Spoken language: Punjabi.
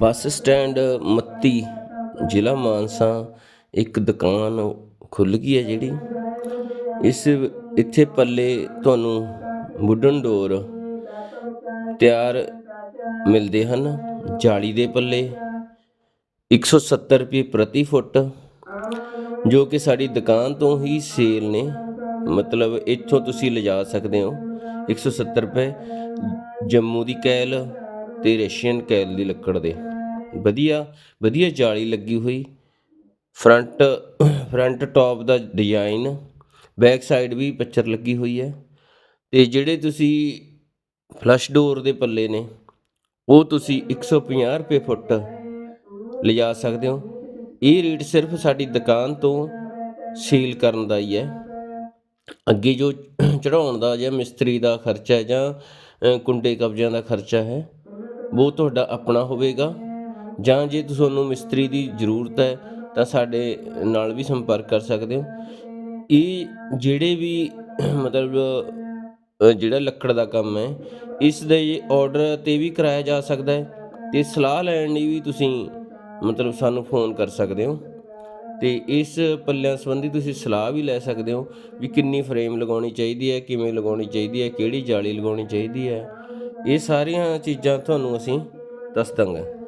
ਬੱਸ ਸਟੈਂਡ ਮੱਤੀ ਜ਼ਿਲ੍ਹਾ ਮਾਨਸਾ, ਇੱਕ ਦੁਕਾਨ ਖੁੱਲ ਗਈ ਹੈ ਜਿਹੜੀ। ਇਸ ਇੱਥੇ ਪੱਲੇ ਤੁਹਾਨੂੰ ਵੁੱਡਨ ਡੋਰ ਤਿਆਰ ਮਿਲਦੇ ਹਨ। ਜਾਲੀ ਦੇ ਪੱਲੇ 170 ਰੁਪਏ ਪ੍ਰਤੀ ਫੁੱਟ, ਜੋ ਕਿ ਸਾਡੀ ਦੁਕਾਨ ਤੋਂ ਹੀ ਸੇਲ ਨੇ। ਮਤਲਬ ਇੱਥੋਂ ਤੁਸੀਂ ਲਿਜਾ ਸਕਦੇ ਹੋ। 170 ਰੁਪਏ ਜੰਮੂ ਦੀ ਕੈਲ ਤੇ ਰਸ਼ੀਅਨ ਕੈਲ ਦੀ ਲੱਕੜ ਦੇ। ਵਧੀਆ ਵਧੀਆ ਜਾਲੀ ਲੱਗੀ ਹੋਈ। ਫਰੰਟ ਫਰੰਟ ਟੌਪ ਦਾ ਡਿਜ਼ਾਈਨ। ਬੈਕ ਸਾਈਡ ਵੀ ਪਿਕਚਰ ਲੱਗੀ ਹੋਈ ਹੈ। ਤੇ ਜਿਹੜੇ ਤੁਸੀਂ ਫਲਸ਼ ਡੋਰ ਦੇ ਪੱਲੇ ਨੇ, ਉਹ ਤੁਸੀਂ 150 ਰੁਪਏ ਫੁੱਟ ਲਿਜਾ ਸਕਦੇ ਹੋ। ਇਹ ਰੇਟ ਸਿਰਫ ਸਾਡੀ ਦੁਕਾਨ ਤੋਂ ਸੇਲ ਕਰਨ ਦਾ ਹੀ ਹੈ। ਅੱਗੇ ਜੋ ਚੜਾਉਣ ਦਾ ਜਾਂ ਮਿਸਤਰੀ ਦਾ ਖਰਚਾ ਹੈ ਜਾਂ ਕੁੰਡੇ ਕਬਜ਼ਿਆਂ ਦਾ ਖਰਚਾ ਹੈ ਉਹ ਤੁਹਾਡਾ ਆਪਣਾ ਹੋਵੇਗਾ। ਜਾਂ ਜੇ ਤੁਹਾਨੂੰ ਮਿਸਤਰੀ ਦੀ ਜ਼ਰੂਰਤ ਹੈ, ਤਾਂ ਸਾਡੇ ਨਾਲ ਵੀ ਸੰਪਰਕ ਕਰ ਸਕਦੇ ਹੋ। ਇਹ ਜਿਹੜੇ ਵੀ, ਮਤਲਬ ਜਿਹੜਾ ਲੱਕੜ ਦਾ ਕੰਮ ਹੈ, ਇਸ ਦੇ ਆਰਡਰ ਤੇ ਵੀ ਕਰਾਇਆ ਜਾ ਸਕਦਾ ਹੈ। ਤੇ ਸਲਾਹ ਲੈਣ ਲਈ ਵੀ ਤੁਸੀਂ, ਮਤਲਬ, ਸਾਨੂੰ ਫੋਨ ਕਰ ਸਕਦੇ ਹੋ। ਤੇ ਇਸ ਪੱਲਿਆਂ ਸੰਬੰਧੀ ਤੁਸੀਂ ਸਲਾਹ ਵੀ ਲੈ ਸਕਦੇ ਹੋ ਵੀ ਕਿੰਨੀ ਫਰੇਮ ਲਗਾਉਣੀ ਚਾਹੀਦੀ ਹੈ, ਕਿਵੇਂ ਲਗਾਉਣੀ ਚਾਹੀਦੀ ਹੈ, ਕਿਹੜੀ ਜਾਲੀ ਲਗਾਉਣੀ ਚਾਹੀਦੀ ਹੈ। ਇਹ ਸਾਰੀਆਂ ਚੀਜ਼ਾਂ ਤੁਹਾਨੂੰ ਅਸੀਂ ਦੱਸ ਦਾਂਗੇ।